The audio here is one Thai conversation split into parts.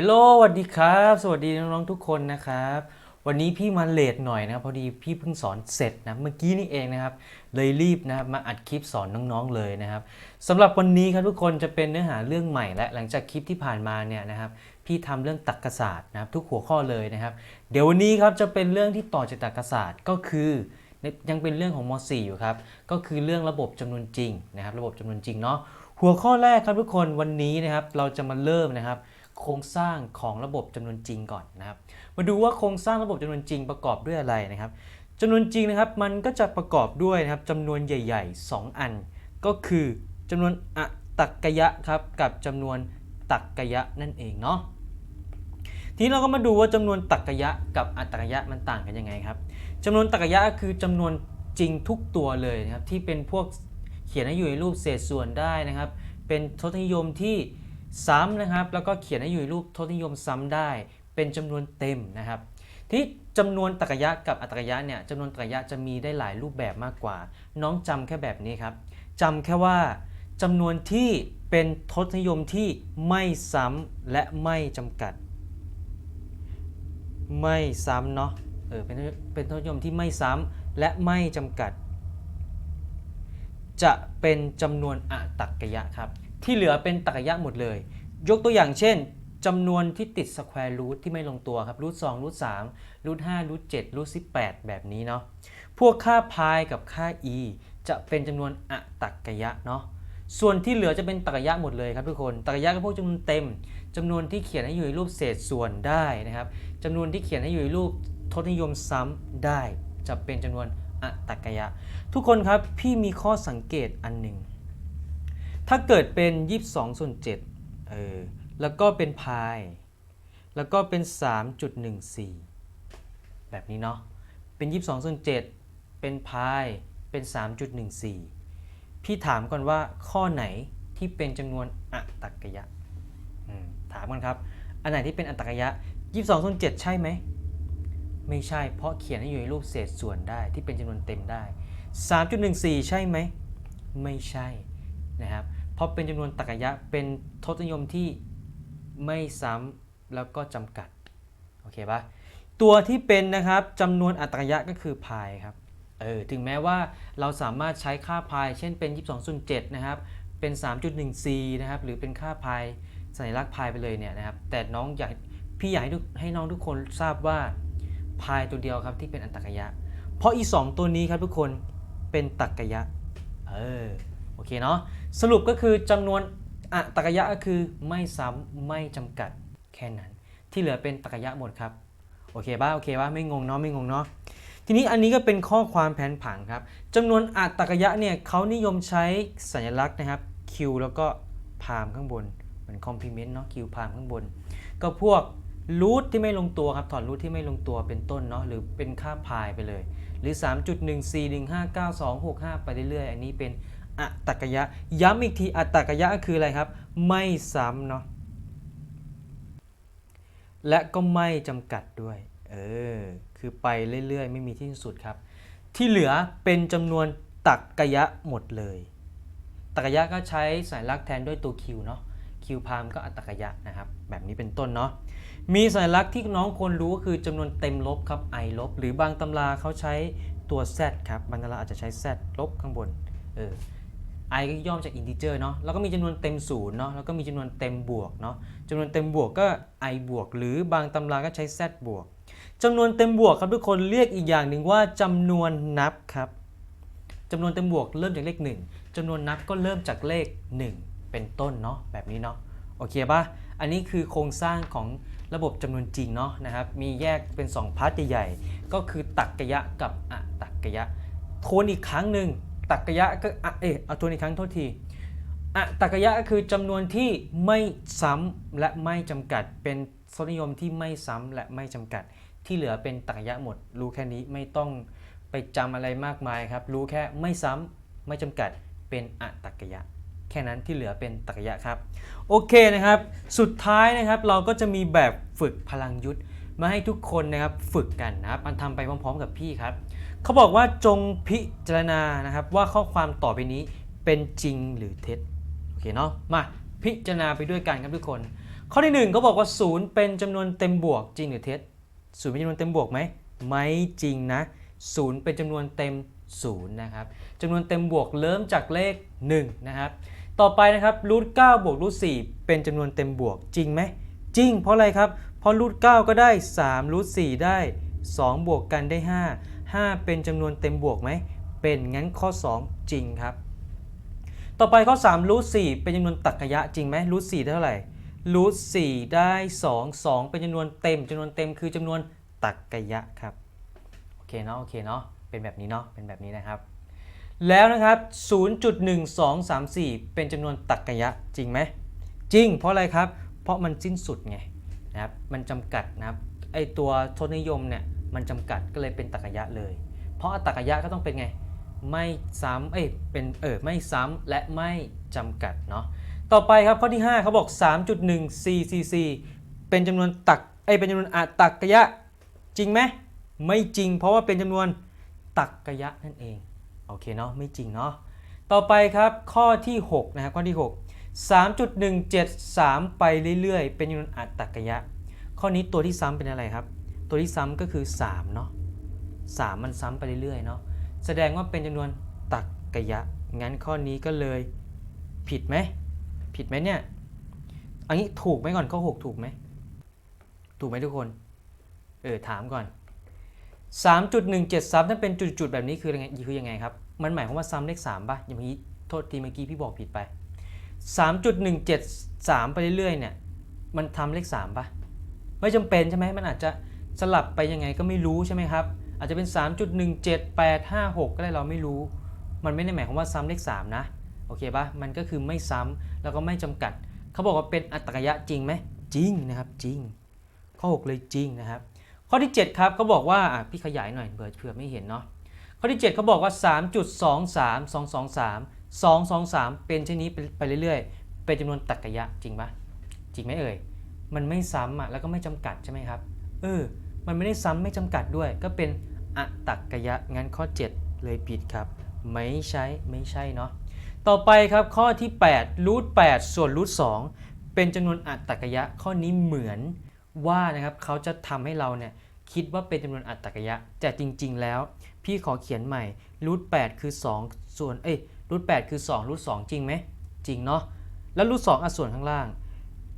ฮลโลสวัสดีครับ สวัสดีน้องๆทุกคนนะครับ วันนี้พี่มาเลทหน่อยนะครับพอดีพี่เพิ่งสอนเสร็จนะเมื่อกี้นี่เองนะครับ เลยรีบนะครับมาอัดคลิปสอนน้องๆเลยนะครับสำหรับวันนี้ครับทุกคนจะเป็นเนื้อหาเรื่องใหม่และหลังจากคลิปที่ผ่านมาเนี่ยนะครับพี่ทำเรื่องตรรกศาสตร์นะครับทุกหัวข้อเลยนะครับ เดี๋ยววันนี้ครับจะเป็นเรื่องที่ต่อจากตรรกศาสตร์ก็คือยังเป็นเรื่องของม .4 อยู่ครับก็คือเรื่องระบบจำนวนจริงนะครับ ระบบจำนวนจริงเนาะหัวข้อแรกครับทุกคนวันนี้นะครับเราจะมาเริ่มนะครับ โครงสร้างของระบบจำนวนจริงก่อนนะครับ มาดูว่าโครงสร้างระบบจำนวนจริงประกอบด้วยอะไรนะครับจำนวนจริงนะครับมันก็จะประกอบด้วยนะครับจำนวนใหญ่ ๆ 2 อัน ก็คือจำนวนอตักกยะครับกับจำนวนตักกะยะนั่นเองเนาะทีนี้เราก็มาดูว่าจำนวนตักกะยะกับอัตตักกยะมันต่างกันยังไงครับจำนวนตักกะยะคือจำนวนจริงทุกตัวเลยนะครับที่เป็นพวกเขียนให้อยู่ในรูปเศษส่วนได้นะครับ เป็นทศนิยมที่ ซ้ำนะครับ แล้วก็เขียนให้อยู่ในรูปทศนิยมซ้ำได้ เป็นจำนวนเต็มนะครับ ที่จำนวนตรรกะยะกับอัตรกะยะเนี่ยจำนวนตรรกะยะจะมีได้หลายรูปแบบมากกว่า น้องจำแค่แบบนี้ครับจำแค่ว่าจำนวนที่เป็นทศนิยมที่ไม่ซ้ำและไม่จำกัด ไม่ซ้ำเนาะเออเป็นเป็นทศนิยมที่ไม่ซ้ำและไม่จำกัด จะเป็นจำนวนอะตักกะยะครับ ที่เหลือเป็นตักกะยะหมดเลย ยกตัวอย่างเช่นจำนวนที่ติดสแควร์รูทที่ไม่ลงตัวครับรูทสองรูทสามรูทห้ารูทเจ็ดรูทสิบแปดแบบนี้เนาะพวกค่าพายกับค่า e จะเป็นจำนวนอตักกะยะเนาะส่วนที่เหลือจะเป็นตักกะยะหมดเลยครับทุกคนตักกะยะก็พวกจำนวนเต็มจำนวนที่เขียนให้อยู่ในรูปเศษส่วนได้นะครับจำนวนที่เขียนให้อยู่ในรูปทศนิยมซ้ำได้ จะเป็นจำนวนอตักกะยะทุกคนครับพี่มีข้อสังเกตอันหนึ่ง ถ้าเกิดเป็น 22 ส่วน7เออแล้วก็เป็นพาย แล้วก็เป็น 3.14 แบบนี้เนาะ เป็น 22 ส่วน 7 เป็นพาย เป็น 3.14 พี่ถามก่อนว่าข้อไหนที่เป็นจำนวนอะตักกะยะ ถามกันครับ อันไหนที่เป็นอัตตกะยะ 22 ส่วน 7 ใช่ไหม ไม่ใช่ เพราะเขียนให้อยู่ในรูปเศษส่วนได้ที่เป็นจำนวนเต็มได้ 3.14 ใช่ไหม ไม่ใช่นะครับ เพราะเป็นจำนวนตรรกะยะเป็นทศนิยมที่ไม่ซ้ำแล้วก็จำกัดโอเคปะตัวที่เป็นนะครับจำนวนอัตรกะยะก็คือพายครับเออถึงแม้ว่าเราสามารถใช้ค่าพาย เช่นเป็น 22ส่วน7นะครับเป็น 3.14นะครับหรือเป็นค่าพายสัญลักษณ์พายไปเลยเนี่ยนะครับแต่น้องอยากพี่อยากให้ให้น้องทุกคนทราบว่าพายตัวเดียวครับที่เป็นอัตรกยะ เพราะอีสองตัวนี้ครับทุกคนเป็นตรรกยะ เออ โอเคเนาะสรุปก็คือจำนวนอะตรกะยะก็คือไม่ซ้ำไม่จำกัดแค่นั้น ที่เหลือเป็นตรกะยะหมดครับโอเคป่ะโอเคป่ะไม่งงเนาะไม่งงเนาะทีนี้อันนี้ก็เป็นข้อความแผนผังครับจำนวนอัตรกะยะเนี่ยเขานิยมใช้สัญลักษณ์นะครับ Q แล้วก็พามข้างบนเหมือนคอมพลีเมนต์เนาะ Q พามข้างบน ก็พวกรูทที่ไม่ลงตัวครับถอดรูทที่ไม่ลงตัวเป็นต้นเนาะหรือเป็นค่าพายไปเลย หรือ 3.14159265 ไปเรื่อยๆ อันนี้เป็น อัตตกะยะ ย้ำอีกทีอัตตกะยะคืออะไรครับ ไม่ซ้ำเนาะและก็ไม่จำกัดด้วยเออคือไปเรื่อยๆ ไม่มีที่สุดครับ ที่เหลือเป็นจำนวนตักกะยะหมดเลยตักกะยะก็ใช้สัญลักษณ์แทนด้วยตัว Q เนาะ Q พามก็อัตกะยะนะครับ แบบนี้เป็นต้นเนาะมีสัญลักษณ์ที่น้องควรรู้ก็คือจำนวนเต็มลบครับ i ลบ หรือบางตำราเขาใช้ตัว z ครับบางตำราอาจจะใช้ z ลบข้างบนเออ i ก็ย่อมาจาก integer เนาะแล้วก็มีจำนวนเต็มศูนย์เนาะแล้วก็มีจำนวนเต็มบวกเนาะจำนวนเต็มบวกก็ i บวก หรือบางตำราก็ใช้ z บวกจำนวนเต็มบวกครับทุกคนเรียกอีกอย่างหนึ่งว่าจำนวนนับครับจำนวนเต็มบวกเริ่มจากเลข 1จำนวนนับก็เริ่มจากเลข 1 เป็นต้นเนาะแบบนี้เนาะโอเคป่ะอันนี้คือโครงสร้างของระบบจำนวนจริงเนาะนะครับมีแยกเป็น 2 พาร์ทใหญ่ๆก็คือตักกะยะกับอะตักกะยะทวนอีกครั้งหนึ่ง ตักกะยะก็เออเอาทวนอีกครั้งโทษทีอะตักกะยะก็คือจำนวนที่ไม่ซ้ำและไม่จำกัด เป็นทศนิยมที่ไม่ซ้ำและไม่จำกัด ที่เหลือเป็นตักกะยะหมด รู้แค่นี้ไม่ต้องไปจำอะไรมากมายครับ รู้แค่ไม่ซ้ำไม่จำกัดเป็นอะตักกะยะ แค่นั้นที่เหลือเป็นตักกะยะครับ โอเคนะครับ สุดท้ายนะครับเราก็จะมีแบบฝึกพลังยุทธมาให้ทุกคนนะครับฝึกกันนะครับมันทำไปพร้อม ๆ กับพี่ครับ เขาบอกว่าจงพิจารณานะครับว่าข้อความต่อไปนี้เป็นจริงหรือเท็จโอเคเนาะมาพิจารณาไปด้วยกันครับทุกคน ข้อที่หนึ่งเขาบอกว่าศูนย์เป็นจำนวนเต็มบวกจริงหรือเท็จศูนย์เป็นจำนวนเต็มบวกไหมไม่จริงนะศูนย์เป็นจำนวนเต็มศูนย์นะครับจำนวนเต็มบวกเริ่มจากเลข1นะครับต่อไปนะครับรูท9บวกรูท4เป็นจำนวนเต็มบวกจริงไหมจริง เพราะอะไรครับเพราะรูท9ก็ได้3รูท4ได้2บวกกันได้ 5 5 เป็นจำนวนเต็มบวกไหม เป็นงั้นข้อ 2 จริงครับ ต่อไปข้อ3รูท4เป็นจำนวนตรรกะจริงไหมรูท4ได้เท่าไหร่รูท4ได้ 2 2 เป็นจำนวนเต็มจำนวนเต็มคือจำนวนตรรกะครับ โอเคเนาะโอเคเนาะเป็นแบบนี้เนาะเป็นแบบนี้นะครับ แล้วนะครับ 0.1234 เป็นจำนวนตรรกะจริงไหมจริง เพราะอะไรครับ เพราะมันสิ้นสุดไงนะครับมันจำกัดนะครับไอตัวทศนิยมเนี่ย มันจำกัดก็เลยเป็นตรรกะเลย เพราะตรรกะก็ต้องเป็นไง ไม่ซ้ำเอ้ยเป็นเออไม่ซ้ำและไม่จำกัดเนาะต่อไปครับข้อที่ 5เขาบอก 3.1444เป็นจำนวนตักเอ้ยเป็นจำนวนอะตักกะยะจริงไหมไม่จริง เพราะว่าเป็นจำนวนตักกะยะนั่นเองโอเคเนาะไม่จริงเนาะต่อไปครับข้อที่6นะครับข้อที่ 6 3.173 ไปเรื่อยๆ เป็นจำนวนอะตักกะยะ ข้อนี้ตัวที่ซ้ำเป็นอะไรครับ ตัวที่ซ้ำก็คือ3เนาะ3มันซ้ำไปเรื่อยๆเนาะแสดงว่าเป็นจำนวนตักกะยะ งั้นข้อนี้ก็เลยผิดไหมผิดไหมเนี่ยอันนี้ถูกไหมก่อนข้อ6ถูกไหมถูกไหมทุกคน เออถามก่อน 3.173ถ้าเป็นจุดๆแบบนี้คือยังไงคือยังไงครับ มันหมายความว่าซ้ำเลข3ป่ะอย่างเมื่อกี้โทษทีเมื่อกี้พี่บอกผิดไป 3.173 ไปเรื่อยๆเนี่ยมันทำเลข3ป่ะไม่จำเป็นใช่ไหมมันอาจจะ สลับไปยังไงก็ไม่รู้ใช่ไหมครับ อาจจะเป็น 3.17856 ก็ได้เราไม่รู้ มันไม่ได้หมายความว่าซ้ำเลข 3 นะ โอเคปะมันก็คือไม่ซ้ำแล้วก็ไม่จำกัด เขาบอกว่าเป็นอัตตกยะจริงไหมจริงนะครับจริง ข้อ 6 เลยจริงนะครับ ข้อที่ 7 ครับเขาบอกว่าพี่ขยายหน่อยเผื่อเผื่อไม่เห็นเนาะข้อที่ 7เขาบอกว่า 3.23223 223 เป็นเช่นนี้ไปไปเรื่อยๆ เป็นจำนวนตรรกะยะจริงปะจริงไหมเอ่ย มันไม่ซ้ำอะแล้วก็ไม่จำกัดใช่ไหมครับ เออ มันไม่ได้ซ้ำไม่จำกัดด้วย ก็เป็นอัตตกยะ งั้นข้อ 7 เลยผิดครับ ไม่ใช่ไม่ใช่เนาะต่อไปครับข้อที่8รูท8ส่วนรูท2เป็นจำนวนอัตตกยะ ข้อนี้เหมือนว่านะครับเขาจะทำให้เราเนี่ยคิดว่าเป็นจำนวนอัตตกยะ แต่จริง ๆ แล้ว พี่ขอเขียนใหม่รูท8คือ 2 ส่วนเอ้ยรูท8คือ2รูท2จริงไหมจริงเนาะแล้วรูท2อะส่วนข้างล่าง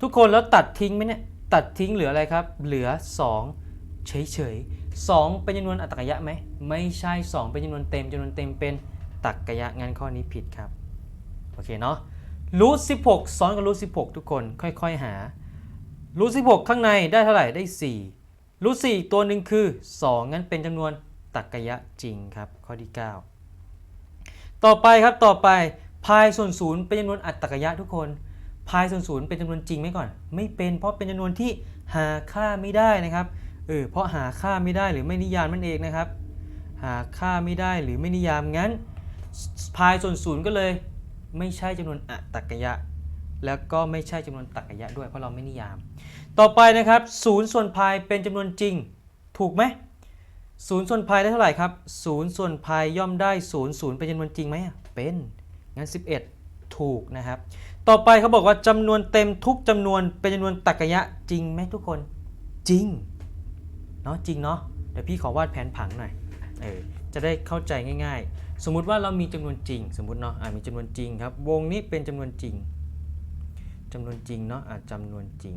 ทุกคนแล้วตัดทิ้งไหมเนี่ยตัดทิ้งเหลืออะไรครับ เหลือ 2 เฉยๆ2เป็นจำนวนอัตตกยะไหมไม่ใช่ 2 เป็นจำนวนเต็มจำนวนเต็มเป็นตักกยะงั้นข้อนี้ผิดครับโอเคเนาะรูท16ซ้อนกับรูท16ทุกคนค่อยๆหารูท16ข้างในได้เท่าไหร่ได้4รูท4อีกตัวหนึ่งคือ 2 งั้นเป็นจำนวนตักกยะจริงครับ ข้อที่ 9 ต่อไปครับต่อไปพายส่วนศูนย์เป็นจำนวนอัตตกยะทุกคนพายส่วนศูนย์เป็นจำนวนจริงไหมก่อน ไม่เป็นเพราะเป็นจำนวนที่หาค่าไม่ได้นะครับ เออเพราะหาค่าไม่ได้หรือไม่นิยามนั่นเองนะครับ หาค่าไม่ได้หรือไม่นิยามงั้นพายส่วนศูนย์ก็เลย ไม่ใช่จำนวนอัตกยะ แล้วก็ไม่ใช่จำนวนตรรกยะด้วยเพราะเราไม่นิยาม ต่อไปนะครับศูนย์ส่วนพายเป็นจำนวนจริง ถูกไหมศูนย์ส่วนพายได้เท่าไหร่ครับศูนย์ส่วนพายย่อมได้ศูนย์ศูนย์เป็นจำนวนจริงไหมอะเป็นงั้น 11 ถูกนะครับ ต่อไปเขาบอกว่าจำนวนเต็มทุกจำนวนเป็นจำนวนตรรกยะจริงไหมทุกคนจริง เนาะจริงเนาะเดี๋ยวพี่ขอวาดแผนผังหน่อยเออจะได้เข้าใจง่ายๆ สมมุติว่าเรามีจำนวนจริง สมมุติเนาะอ่ามีจำนวนจริงครับ วงนี้เป็นจำนวนจริงจำนวนจริงเนาะอ่าจำนวนจริง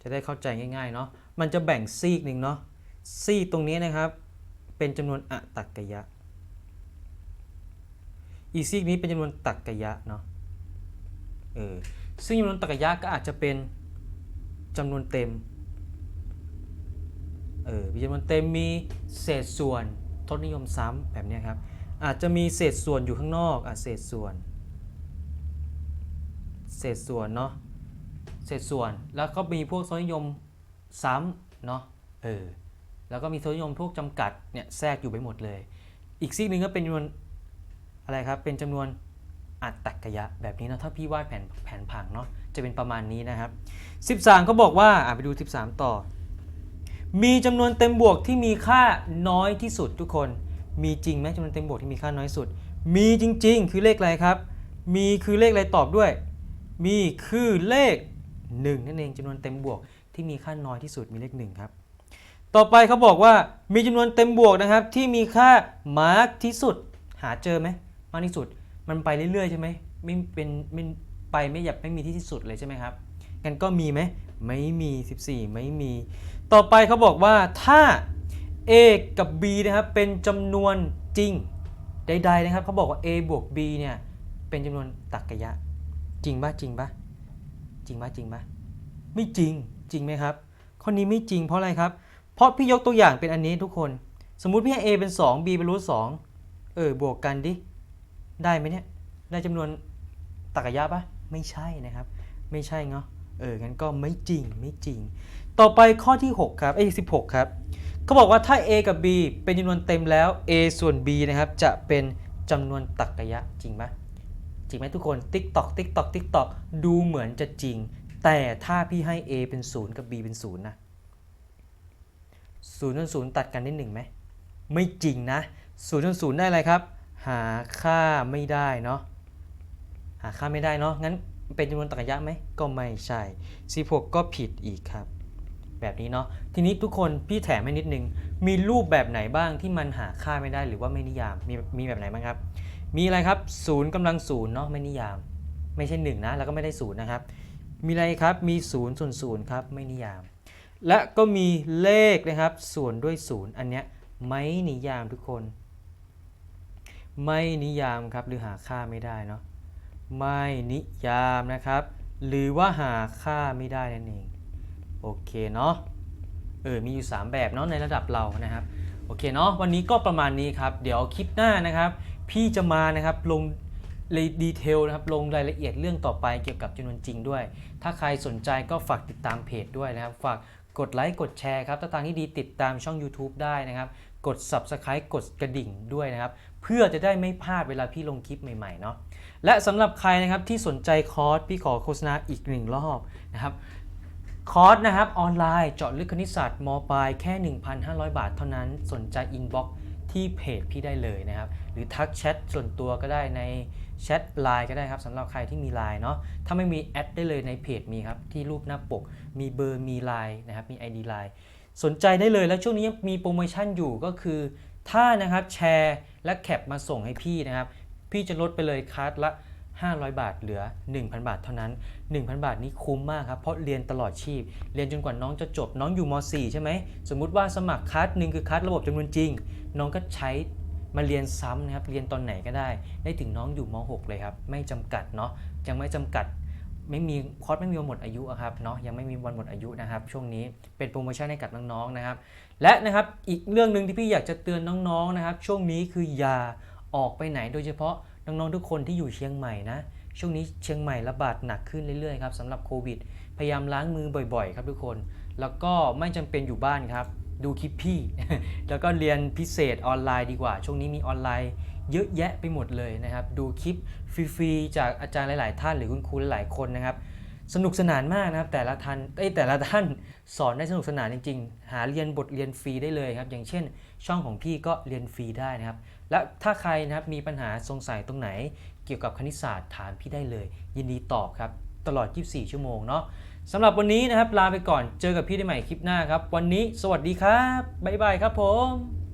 จะได้เข้าใจง่ายๆเนาะมันจะแบ่งซีกหนึ่งเนาะซีกตรงนี้นะครับ เป็นจำนวนอะตักกะยะ อีซีกนี้เป็นจำนวนตักกะยะเนาะเออซึ่งจำนวนตักกะยะก็อาจจะเป็นจำนวนเต็ม เออมีจำนวนเต็มมีเศษส่วนทศนิยมซ้ำแบบนี้ครับอาจจะมีเศษส่วนอยู่ข้างนอกอะเศษส่วน เศษส่วนเนาะเศษส่วนแล้วก็มีพวกทศนิยมซ้ำเนาะเออแล้วก็มีทศนิยมพวกจำกัดเนี่ยแทรกอยู่ไปหมดเลย อีกซีกหนึ่งก็เป็นจำนวนอะไรครับเป็นจำนวนอัตตกยะแบบนี้นะถ้าพี่วาดแผนแผนผังเนาะจะเป็นประมาณนี้นะครับ 13เขาบอกว่าอะไปดู 13 ต่อ มีจำนวนเต็มบวกที่มีค่าน้อยที่สุดทุกคน มีจริงไหมจำนวนเต็มบวกที่มีค่าน้อยสุด มีจริง ๆ คือเลขอะไรครับ มีคือเลขอะไรตอบด้วย มีคือเลข 1 นั่นเองจำนวนเต็มบวกที่มีค่าน้อยที่สุดมีเลข1ครับ ต่อไปเขาบอกว่ามีจำนวนเต็มบวกนะครับที่มีค่ามากที่สุด หาเจอไหมมากที่สุด มันไปเรื่อยๆใช่ไหมไม่เป็นไม่ไปไม่หยับไม่มีที่สุดเลยใช่ไหมครับงั้นก็มีไหมไม่มี 14 ไม่มี ต่อไปเขาบอกว่าถ้า a กับ b นะครับเป็นจำนวนจริงใดๆนะครับเขาบอกว่า a บวก b เนี่ยเป็นจำนวนตรรกะยะ จริงปะจริงปะจริงปะจริงปะไม่จริงจริงไหมครับ ข้อนี้ไม่จริงเพราะอะไรครับ เพราะพี่ยกตัวอย่างเป็นอันนี้ทุกคน สมมุติพี่ให้ a เป็น 2 b เป็นรูทสองเออบวกกันดิได้ไหมเนี่ยได้จำนวนตรรกะยะปะไม่ใช่นะครับ ไม่ใช่เนาะ เอองั้นก็ไม่จริงไม่จริง ต่อไปข้อที่ 6 ครับเอ้ย16ครับเขาบอกว่าถ้า a กับ b เป็นจำนวนเต็มแล้ว a ส่วน b นะครับจะเป็นจำนวนตรรกะยะจริงปะจริงไหมทุกคนติ๊กตอกติ๊กตอกติ๊กตอกดูเหมือนจะจริง แต่ถ้าพี่ให้ a เป็น 0 กับ b เป็น0นะ0นย์ศูนย์ตัดกันได้หนึ่งไหมไม่จริงนะ0นย์ศูนย์ได้อะไรครับ หาค่าไม่ได้เนาะหาค่าไม่ได้เนาะงั้น เป็นจำนวนตรรกะไหมก็ไม่ใช่ 16 ก็ผิดอีกครับ แบบนี้เนาะทีนี้ทุกคนพี่แถมให้นิดนึง มีรูปแบบไหนบ้างที่มันหาค่าไม่ได้หรือว่าไม่นิยามมีมีแบบไหนบ้างครับ มีอะไรครับ0กำลังศูนย์เนาะไม่นิยาม ไม่ใช่1นะแล้วก็ไม่ได้ศูนย์นะครับ มีอะไรครับมี0ส่วน0ครับไม่นิยาม และก็มีเลขนะครับส่วนด้วยศูนย์อันเนี้ยไม่นิยามทุกคน ไม่นิยามครับหรือหาค่าไม่ได้เนาะ ไม่นิยามนะครับ หรือว่าหาค่าไม่ได้นั่นเองโอเคเนาะเออมีอยู่ 3 แบบเนาะในระดับเรานะครับโอเคเนาะวันนี้ก็ประมาณนี้ครับ เดี๋ยวคลิปหน้านะครับ พี่จะมานะครับลงเลยดีเทลนะครับลงรายละเอียดเรื่องต่อไปเกี่ยวกับจำนวนจริงด้วย ถ้าใครสนใจก็ฝากติดตามเพจด้วยนะครับ ฝากกดไลค์กดแชร์ครับถ้าทางที่ดีติดตามช่อง YouTube ได้นะครับ กด Subscribe กดกระดิ่งด้วยนะครับ เพื่อจะได้ไม่พลาดเวลาพี่ลงคลิปใหม่ๆเนาะ และสำหรับใครนะครับที่สนใจคอร์สพี่ขอโฆษณาอีกหนึ่งรอบนะครับคอร์สนะครับออนไลน์เจาะลึกคณิตศาสตร์มปลายแค่ 1,500 บาทเท่านั้นสนใจอินบ็อกที่เพจพี่ได้เลยนะครับ หรือทักแชทส่วนตัวก็ได้ในแชทไลน์ก็ได้ครับสำหรับใครที่มีไลน์เนาะถ้าไม่มีแอดได้เลยในเพจมีครับ ที่รูปหน้าปก มีเบอร์มีไลน์นะครับ มี ID ไลน์สนใจได้เลยแล้วช่วงนี้ยังมีโปรโมชั่นอยู่ก็คือ ถ้านะครับแชร์และแคปมาส่งให้พี่นะครับ พี่จะลดไปเลยคัสละ 500 บาทเหลือ 1,000 บาทเท่านั้น 1,000 บาทนี้คุ้มมากครับ เพราะเรียนตลอดชีพ เรียนจนกว่าน้องจะจบน้องอยู่ม .4 ใช่ไหม สมมุติว่าสมัครคัสหนึ่งคือคัสระบบจำนวนจริง น้องก็ใช้มาเรียนซ้ำนะครับ เรียนตอนไหนก็ได้ ได้ถึงน้องอยู่ม .6 เลยครับ ไม่จำกัดเนาะ ยังไม่จำกัด ไม่มีคอร์สไม่มีวันหมดอายุครับเนาะ ยังไม่มีวันหมดอายุนะครับ ช่วงนี้เป็นโปรโมชั่นให้กับน้องๆนะครับ และนะครับ อีกเรื่องหนึ่งที่พี่อยากจะเตือนน้องๆนะครับ ช่วงนี้คืออย่า ออกไปไหนโดยเฉพาะน้องๆทุกคนที่อยู่เชียงใหม่นะช่วงนี้เชียงใหม่ระบาดหนักขึ้นเรื่อยๆครับสำหรับโควิด พยายามล้างมือบ่อยๆ ครับทุกคน แล้วก็ไม่จำเป็นอยู่บ้านครับ ดูคลิปพี่ แล้วก็เรียนพิเศษออนไลน์ดีกว่า ช่วงนี้มีออนไลน์เยอะแยะไปหมดเลยนะครับ ดูคลิปฟรีๆจากอาจารย์หลาย ๆ ท่านหรือคุณครูหลายๆคนนะครับ สนุกสนานมากนะครับแต่ละท่านเอ้แต่ละท่านสอนได้สนุกสนานจริง ๆ หาเรียนบทเรียนฟรีได้เลยครับ อย่างเช่น ช่องของพี่ก็เรียนฟรีได้นะครับ และถ้าใครนะครับมีปัญหาสงสัยตรงไหน เกี่ยวกับคณิตศาสตร์ถามพี่ได้เลย ยินดีตอบครับ ตลอด 24 ชั่วโมงเนาะสำหรับวันนี้นะครับลาไปก่อนเจอกับพี่ได้ใหม่คลิปหน้าครับ วันนี้สวัสดีครับบ๊ายบายครับผม